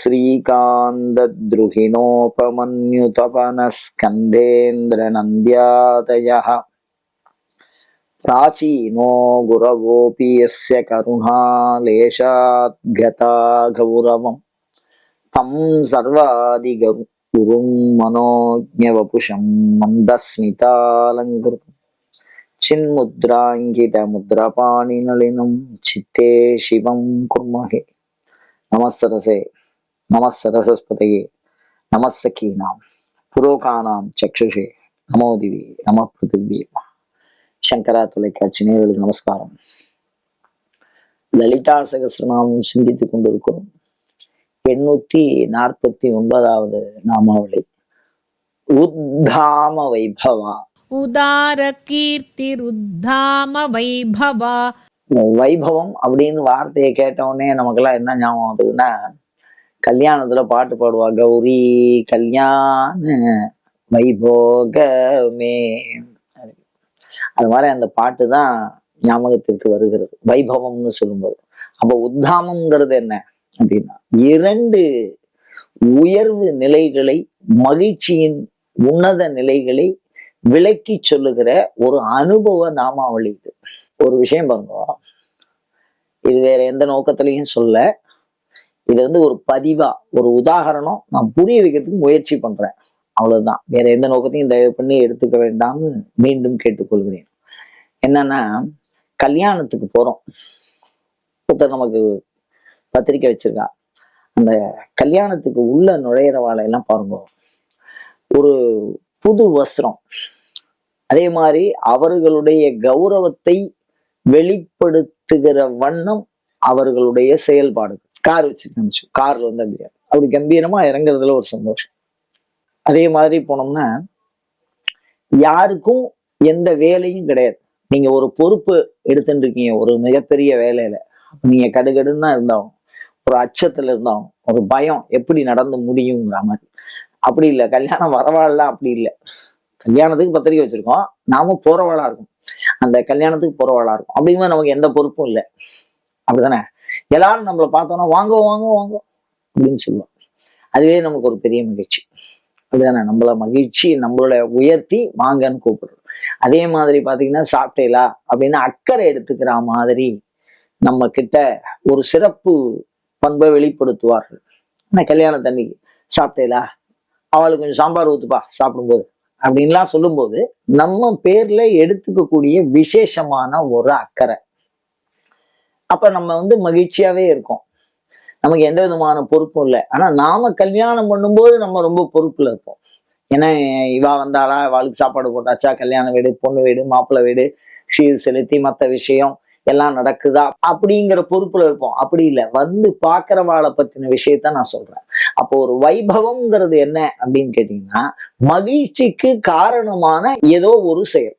श्रीकान्तद्रुहिणोपमन्युतपनस्कन्धेन्द्रनन्द्यादयः प्राचीनो गुरवोऽपि यस्य करुणालेशाद्गता गौरवम् तं सर्वादिगुरुं मनोज्ञवपुषं मन्दस्मितालङ्कृतम् चिन्मुद्राङ्कितमुद्रपाणिनलिनं चित्ते शिवं कुर्महे நம சரசஸ்பதையே நமசகீனாம் புரோகானாம் சக்ஷுஷே நமோதிவி நம பிருத்திவி சங்கரா தொலைக்காட்சி நேரலுக்கு நமஸ்காரம். லலிதா சகசிரநாமம் சிந்தித்துக் கொண்டிருக்கிறோம். எண்ணூத்தி நாற்பத்தி ஒன்பதாவது நாமாவளி. உத்தாம வைபவா. உதார கீர்த்தி ருத்தாம வைபவா. வைபவம் அப்படின்னு வார்த்தையை கேட்டவுடனே நமக்கெல்லாம் என்ன ஞாபகம் ஆகுதுன்னா கல்யாணத்துல பாட்டு பாடுவா. கௌரி கல்யாண வைபோகமே அது மாதிரி அந்த பாட்டு தான் ஞாபகத்திற்கு வருகிறது. வைபவம்னு சொல்லும்போது. அப்ப உத்தாமம்ங்கிறது என்ன அப்படின்னா இரண்டு உயர்வு நிலைகளை மகிழ்ச்சியின் உன்னத நிலைகளை விளக்கி சொல்லுகிற ஒரு அனுபவ நாமாவளி இது. ஒரு விஷயம் பாருங்க. இது வேற எந்த நோக்கத்திலையும் சொல்ல இது வந்து ஒரு பதிவா ஒரு உதாகரணம் நான் புரிய வைக்கிறதுக்கு முயற்சி பண்றேன். அவ்வளவுதான். வேற எந்த நோக்கத்தையும் தயவு பண்ணி எடுத்துக்க வேண்டாம்னு மீண்டும் கேட்டுக்கொள்கிறேன். என்னன்னா கல்யாணத்துக்கு போறோம். ஒருத்தர் நமக்கு பத்திரிக்கை வச்சிருக்கா. அந்த கல்யாணத்துக்கு உள்ள நுழையிற எல்லாம் பாருங்க. ஒரு புது வஸ்திரம். அதே மாதிரி அவர்களுடைய கௌரவத்தை வெளிப்படுத்துகிற வண்ணம் அவர்களுடைய செயல்பாடு கார் வச்சிருக்கேன் கார்ல வந்து அப்படியே. அப்படி கம்பீரமா இறங்குறதுல ஒரு சந்தோஷம். அதே மாதிரி போனோம்னா யாருக்கும் எந்த வேலையும் கிடையாது. நீங்க ஒரு பொறுப்பு எடுத்துட்டு இருக்கீங்க ஒரு மிகப்பெரிய வேலையில. நீங்க கடுகடுன்னு தான் இருந்தாலும் ஒரு அச்சத்துல இருந்தாலும் ஒரு பயம் எப்படி நடந்து முடியுங்கிற மாதிரி. அப்படி இல்லை. கல்யாணம் வரவாள்ல அப்படி இல்லை. கல்யாணத்துக்கு பத்திரிக்கை வச்சிருக்கோம். நாம போறவாளா இருக்கும். அந்த கல்யாணத்துக்கு போறவாளா இருக்கும். அப்படிங்கும்போது நமக்கு எந்த பொறுப்பும் இல்லை. அப்படிதானே எல்லாரும் நம்மளை பார்த்தோன்னா வாங்க வாங்க வாங்க அப்படின்னு சொல்லுவோம் அதுவே நமக்கு ஒரு பெரிய மகிழ்ச்சி. அப்படிதானே நம்மள மகிழ்ச்சி நம்மளோட உயர்த்தி வாங்கன்னு கூப்பிடுறோம். அதே மாதிரி பாத்தீங்கன்னா சாப்பிட்டேலா? அப்படின்னு அக்கறை எடுத்துக்கிற மாதிரி நம்ம கிட்ட ஒரு சிறப்பு பண்பை வெளிப்படுத்துவார்கள். கல்யாண தண்ணிக்கு சாப்பிட்டேலா? அவளுக்கு கொஞ்சம் சாம்பார் ஊத்துப்பா சாப்பிடும்போது அப்படின்லாம் சொல்லும்போது நம்ம பேர்ல எடுத்துக்கக்கூடிய விசேஷமான ஒரு அக்கறை. அப்ப நம்ம வந்து மகிழ்ச்சியாவே இருக்கோம். நமக்கு எந்த விதமான பொறுப்பும் இல்லை. ஆனா நாம கல்யாணம் பண்ணும்போது நம்ம ரொம்ப பொறுப்புல இருப்போம். ஏன்னா இவா வந்தாளா? இவாளுக்கு சாப்பாடு போட்டாச்சா? கல்யாண வீடு பொண்ணு வீடு மாப்பிள்ளை வீடு சீர் செலுத்தி மற்ற விஷயம் எல்லாம் நடக்குதா? அப்படிங்கிற பொறுப்புல இருப்போம். அப்படி இல்லை. வந்து பாக்குறவாளை பத்தின விஷயத்த நான் சொல்றேன். அப்போ ஒரு வைபவம்ங்கிறது என்ன அப்படின்னு கேட்டீங்கன்னா மகிழ்ச்சிக்கு காரணமான ஏதோ ஒரு செயல்.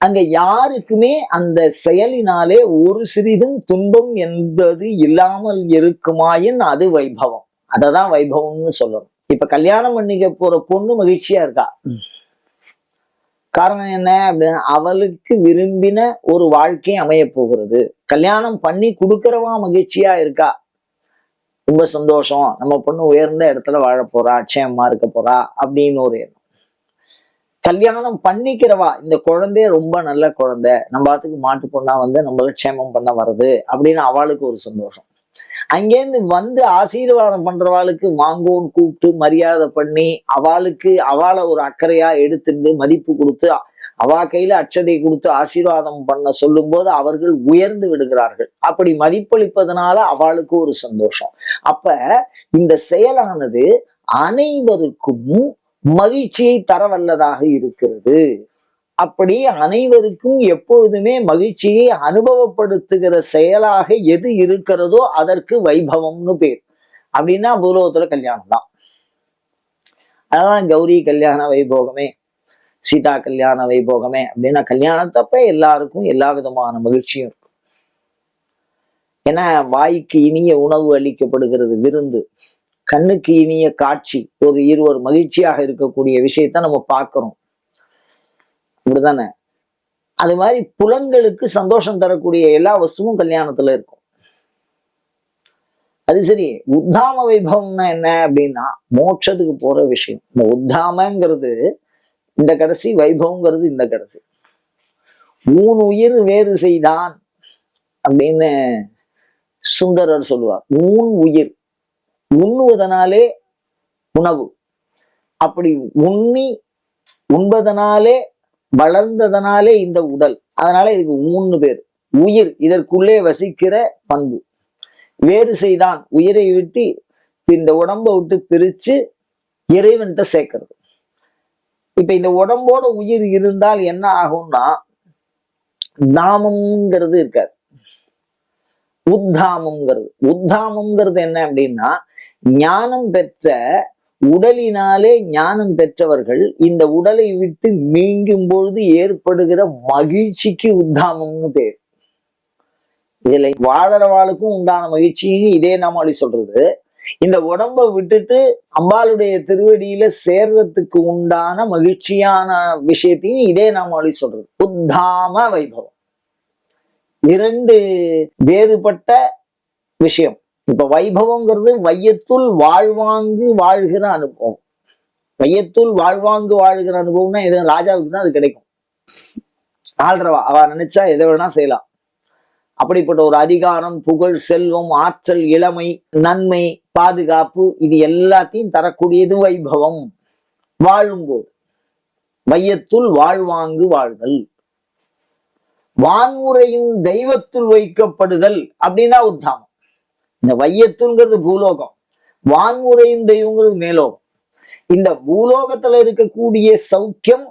அங்க யாருக்குமே அந்த செயலினாலே ஒரு சிறிதும் துன்பம் என்பது இல்லாமல் இருக்குமாயின் அது வைபவம். அததான் வைபவம்னு சொல்லணும். இப்ப கல்யாணம் பண்ணிக்க போற பொண்ணு மகிழ்ச்சியா இருக்கா? காரணம் என்ன அப்படின்னு அவளுக்கு விரும்பின ஒரு வாழ்க்கை அமைய போகிறது. கல்யாணம் பண்ணி கொடுக்கறவா மகிழ்ச்சியா இருக்கா? ரொம்ப சந்தோஷம். நம்ம பொண்ணு உயர்ந்த இடத்துல வாழ போறா அட்சயமா இருக்க போறா அப்படின்னு ஒரு எண்ணம். கல்யாணம் பண்ணிக்கிறவா? இந்த குழந்தைய ரொம்ப நல்ல குழந்தை. நம்ம பாத்துக்கு மாட்டு பொண்ணா வந்து நம்மள க்ஷேமம் பண்ண வருது அப்படின்னு அவளுக்கு ஒரு சந்தோஷம். அங்கேருந்து வந்து ஆசீர்வாதம் பண்றவாளுக்கு வாங்கோன்னு கூப்பிட்டு மரியாதை பண்ணி அவளுக்கு அவளை ஒரு அக்கறையா எடுத்துட்டு மதிப்பு கொடுத்து அவா கையில அச்சதை கொடுத்து ஆசீர்வாதம் பண்ண சொல்லும் போது அவர்கள் உயர்ந்து விடுகிறார்கள். அப்படி மதிப்பளிப்பதனால அவளுக்கு ஒரு சந்தோஷம். அப்ப இந்த செயலானது அனைவருக்கும் மகிழ்ச்சியை தரவல்லதாக இருக்கிறது. அப்படி அனைவருக்கும் எப்பொழுதுமே மகிழ்ச்சியை அனுபவப்படுத்துகிற செயலாக எது இருக்கிறதோ அதற்கு வைபவம்னு பேர். அப்படின்னா பூலோகத்துல கல்யாணம் தான். அதான் கௌரி கல்யாண வைபோகமே சீதா கல்யாண வைபோகமே அப்படின்னா கல்யாணத்தப்ப எல்லாருக்கும் எல்லா விதமான மகிழ்ச்சியும் இருக்கும். ஏன்னா வாய்க்கு இனிய உணவு அளிக்கப்படுகிறது விருந்து. கண்ணுக்கு இனிய காட்சி ஒரு இருவர் மகிழ்ச்சியாக இருக்கக்கூடிய விஷயத்த நம்ம பார்க்கிறோம். அப்படிதானே அது மாதிரி புலன்களுக்கு சந்தோஷம் தரக்கூடிய எல்லா வஸ்துவும் கல்யாணத்துல இருக்கும். அது சரி உத்தாம வைபவம்னா என்ன அப்படின்னா மோட்சத்துக்கு போற விஷயம். இந்த உத்தாமங்கிறது இந்த கடைசி வைபவங்கிறது இந்த கடைசி. ஊன் உயிர் வேறு செய்தான் அப்படின்னு சுந்தரர் சொல்லுவார். ஊன் உயிர். உண்ணுவதனாலே உணவு. அப்படி உண்ணி உண்பதனாலே வளர்ந்ததனாலே இந்த உடல். அதனால இதுக்கு மூணு பேர். உயிர் இதற்குள்ளே வசிக்கிற பண்பு. வேறு செய்தான் உயிரை விட்டு இந்த உடம்பை விட்டு பிரிச்சு இறைவன்கிட்ட சேர்க்கறது. இப்ப இந்த உடம்போட உயிர் இருந்தால் என்ன ஆகும்னா தாமம்ங்கிறது இருக்காது. உத்தாமம்ங்கிறது. உத்தாமம்ங்கிறது என்ன அப்படின்னா ஞானம் பெற்ற உடலினாலே ஞானம் பெற்றவர்கள் இந்த உடலை விட்டு நீங்கும் பொழுது ஏற்படுகிற மகிழ்ச்சிக்கு உத்தாமம்னு பேர். இதுல வாழறவாளுக்கும் உண்டான மகிழ்ச்சியும் இதே நாமாளி சொல்றது. இந்த உடம்ப விட்டுட்டு அம்பாளுடைய திருவடியில சேர்றதுக்கு உண்டான மகிழ்ச்சியான விஷயத்தையும் இதே நாமாளி சொல்றது. உத்தாம வைபவம். இரண்டு வேறுபட்ட விஷயம். இப்ப வைபவங்கிறது வையத்துள் வாழ்வாங்கு வாழ்கிற அனுபவம். வையத்துள் வாழ்வாங்கு வாழ்கிற அனுபவம்னா எது? ராஜாவுக்கு தான் அது கிடைக்கும். ஆள்றவா அவ நினைச்சா எதை வேணா செய்யலாம். அப்படிப்பட்ட ஒரு அதிகாரம் புகழ் செல்வம் ஆற்றல் இளமை நன்மை பாதுகாப்பு இது எல்லாத்தையும் தரக்கூடியது வைபவம். வாழும்போது. வையத்துள் வாழ்வாங்கு வாழ்தல். வான்முறையும் தெய்வத்துள் வைக்கப்படுதல் அப்படின்னா உத்தாமம். இந்த வையத்துங்கிறது பூலோகம். வான்முறையும் தெய்வங்கிறது மேலோகம். இந்த பூலோகத்துல இருக்கக்கூடிய சௌக்கியம்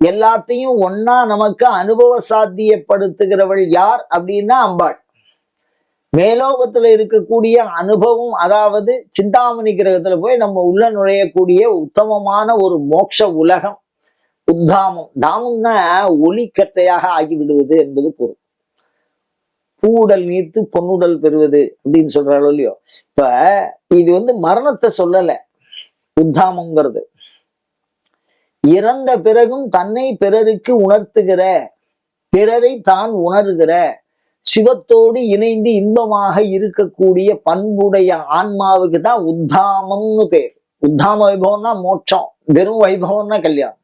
எல்லாத்தையும் ஒன்னா நமக்கு அனுபவ சாத்தியப்படுத்துகிறவள் யார் அப்படின்னா அம்பாள். மேலோகத்துல இருக்கக்கூடிய அனுபவம் அதாவது சிந்தாமணி கிரகத்துல போய் நம்ம உள்ள நுழையக்கூடிய உத்தமமான ஒரு மோட்ச உலகம் உத்தாமம். தாமம்னா ஒளிக்கட்டையாக ஆகிவிடுவது என்பது பொருள். பூடல் நீர்த்து பொன்னுடல் பெறுவது அப்படின்னு சொல்றாளோ இல்லையோ? இப்ப இது வந்து மரணத்தை சொல்லல. உத்தாமங்கிறது இறந்த பிறகும் தன்னை பிறருக்கு உணர்த்துகிற பிறரை தான் உணர்கிற சிவத்தோடு இணைந்து இன்பமாக இருக்கக்கூடிய பண்புடைய ஆன்மாவுக்கு தான் உத்தாமம்னு பேர். உத்தாம வைபவம்னா மோட்சம் வெறும் வைபவம்னா கல்யாணம்.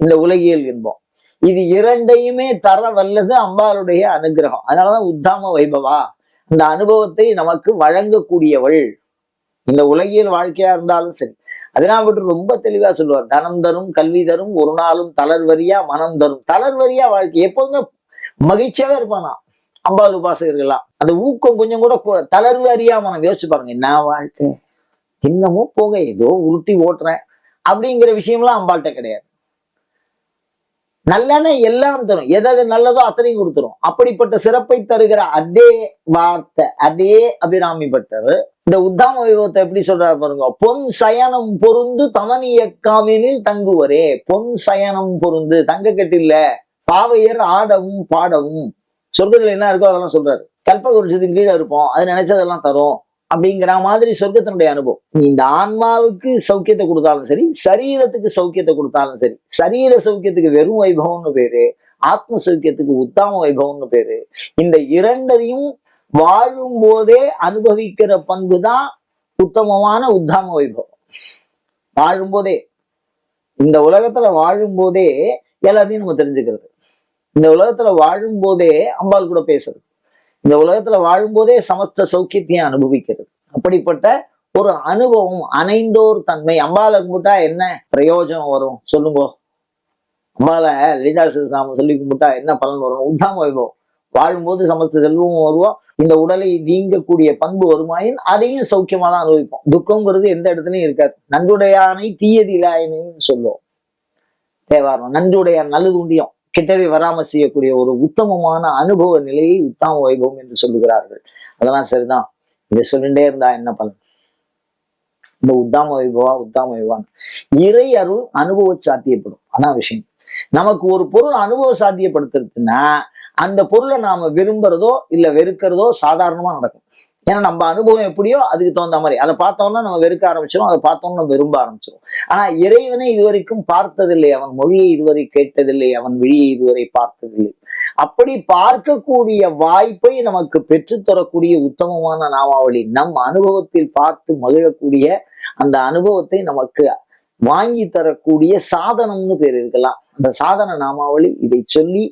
இந்த உலகியல் இன்பம். இது இரண்டையுமே தர வல்லது அம்பாளுடைய அனுகிரகம். அதனாலதான் உத்தாம வைபவா. அந்த அனுபவத்தை நமக்கு வழங்கக்கூடியவள். இந்த உலகியல் வாழ்க்கையா இருந்தாலும் சரி. அதனால விட்டு ரொம்ப தெளிவா சொல்லுவார். தனம் தரும் கல்வி தரும் ஒரு நாளும் தளர்வரியா மனம் தரும். தளர்வரியா வாழ்க்கை. எப்போதுமே மகிழ்ச்சியாவே இருப்பானா? அம்பாள் உபாசகர்கள்லாம். அந்த ஊக்கம் கொஞ்சம் கூட தளர்வு அறியா மனம். யோசிச்சு பாருங்க என்ன வாழ்க்கை? இன்னமும் போக ஏதோ உருட்டி ஓட்டுறேன். அப்படிங்கிற விஷயம்லாம் அம்பாள்கிட்ட கிடையாது. நல்லன எல்லாம் தரும். எதாவது நல்லதோ அத்தனையும் கொடுத்துரும். அப்படிப்பட்ட சிறப்பை தருகிற அதே வார்த்தை அதே அபிராமி பட்டர். இந்த உத்தாம வைபவத்தை எப்படி சொல்றாரு பாருங்க. பொன் சயனம் பொருந்து தமனியக்காமினில் தங்குவரே. பொன் சயனம் பொருந்து தங்க கட்டில்ல பாவையர் ஆடவும் பாடவும். சொர்க்கத்துல என்ன இருக்கோ அதெல்லாம் சொல்றாரு. கல்பகுருஷத்தின் கீழே இருப்போம். அது நினைச்சதெல்லாம் தரும். அப்படிங்கிற மாதிரி சொர்க்கத்தினுடைய அனுபவம். நீ இந்த ஆன்மாவுக்கு சௌக்கியத்தை கொடுத்தாலும் சரி சரீரத்துக்கு சௌக்கியத்தை கொடுத்தாலும் சரி சரீர சௌக்கியத்துக்கு வெறும் வைபவம்னு பேரு ஆத்ம சௌக்கியத்துக்கு உத்தாம வைபவம்னு பேரு இந்த இரண்டையும் வாழும் போதே அனுபவிக்கிற பண்பு தான் உத்தமமான உத்தாம வைபவம். வாழும் போதே. இந்த உலகத்துல வாழும் போதே எல்லாத்தையும் நம்ம தெரிஞ்சுக்கிறது. இந்த உலகத்துல வாழும் போதே அம்பாள் கூட பேசுறது. இந்த உலகத்துல வாழும் போதே சமஸ்த சௌக்கியத்தையும் அனுபவிக்கிறது. அப்படிப்பட்ட ஒரு அனுபவம் அணைந்தோர் தன்மை. அம்பால கும்பிட்டா என்ன பிரயோஜனம் வரும்? சொல்லுங்க. அம்பால லலிதா சாமி சொல்லி கும்பிட்டா என்ன பலன் வரும்? உத்தாம வைபவம். வாழும்போது சமஸ்த செல்வமும் வருவோம். இந்த உடலை நீங்கக்கூடிய பண்பு வருமாயின் அதையும் சௌக்கியமா தான் அனுபவிப்போம். துக்கங்கிறது எந்த இடத்துலையும் இருக்காது. நன்றுடையானை தீயதிலாயனு சொல்லுவோம். தேவாரம். நன்றுடைய நல்லது உண்டியம். கெட்டதை வராமல் செய்யக்கூடிய ஒரு உத்தமமான அனுபவ நிலையை உத்தாம வைபவம் என்று சொல்லுகிறார்கள். அதெல்லாம் சரிதான். இதை சொல்லிட்டே இருந்தா என்ன பலன்? இந்த உத்தாம வைபவா உத்தாம வைபவான் இறை அருள் அனுபவ சாத்தியப்படும். அதான் விஷயம். நமக்கு ஒரு பொருள் அனுபவ சாத்தியப்படுத்துறதுன்னா அந்த பொருளை நாம விரும்புறதோ இல்ல வெறுக்கிறதோ சாதாரணமா நடக்கும். ஏன்னா நம்ம அனுபவம் எப்படியோ அதுக்கு தகுந்த மாதிரி. அதை பார்த்தோம்னா நம்ம வெறுக்க ஆரம்பிச்சிடும் அதை பார்த்தோம்னா நம்ம விரும்ப ஆரம்பிச்சிடும் ஆனா இறைவனை இதுவரைக்கும் பார்த்ததில்லை. அவன் மொழியை இதுவரை கேட்டதில்லை. அவன் விழியை இதுவரை பார்த்ததில்லை. அப்படி பார்க்கக்கூடிய வாய்ப்பை நமக்கு பெற்றுத்தரக்கூடிய உத்தமமான நாமாவளி நம் அனுபவத்தில் பார்த்து மகிழக்கூடிய அந்த அனுபவத்தை நமக்கு வாங்கி தரக்கூடிய சாதனம்னு பேர் இருக்கலாம். அந்த சாதன நாமாவளி இதை சொல்லி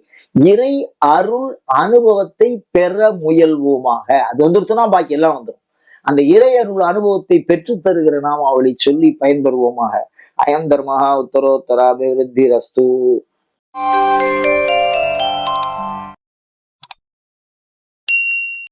இறை அருள் அனுபவத்தை பெற முயல்வோமாக. அது வந்துருச்சுன்னா பாக்கி எல்லாம் வந்துடும் அந்த இறை அருள் அனுபவத்தை பெற்று தருகிற நாமாவளி சொல்லி பயன்பெறுவோமாக. அயம் தர்மஹா உத்தரோத்தராபிவிருத்தி ரஸ்து